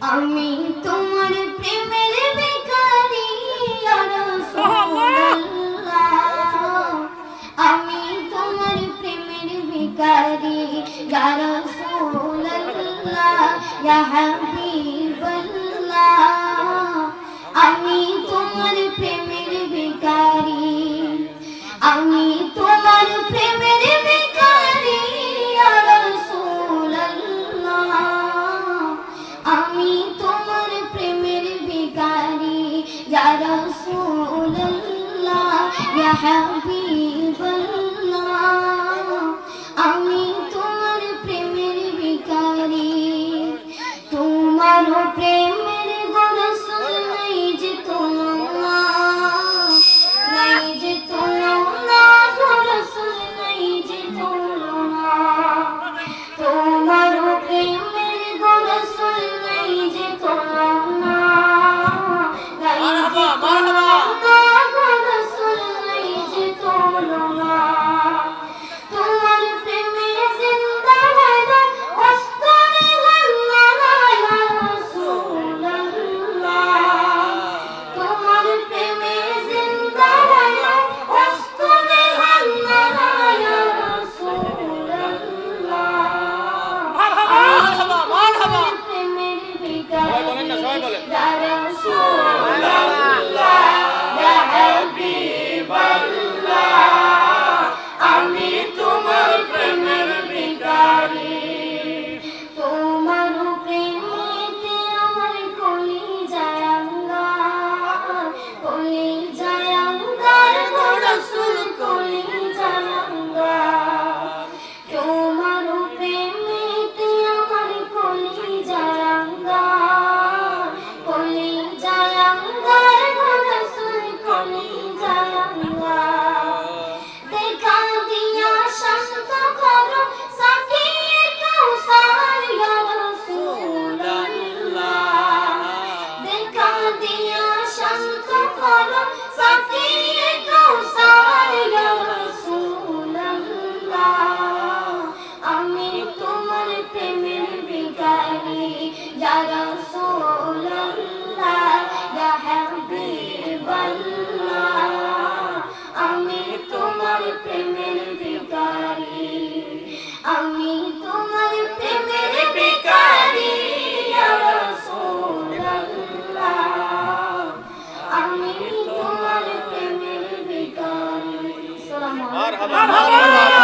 আমি তোমার প্রেমের বেকারি আমি তোমার প্রেমের বেকারি ইয়ার আমি তোমার প্রেমের বেকারি আমি তোমার প্রেমের يا رسول الله يا حبيب الله আমি তোমার প্রেমের ভিখারি তোমার প্রেম मरहबा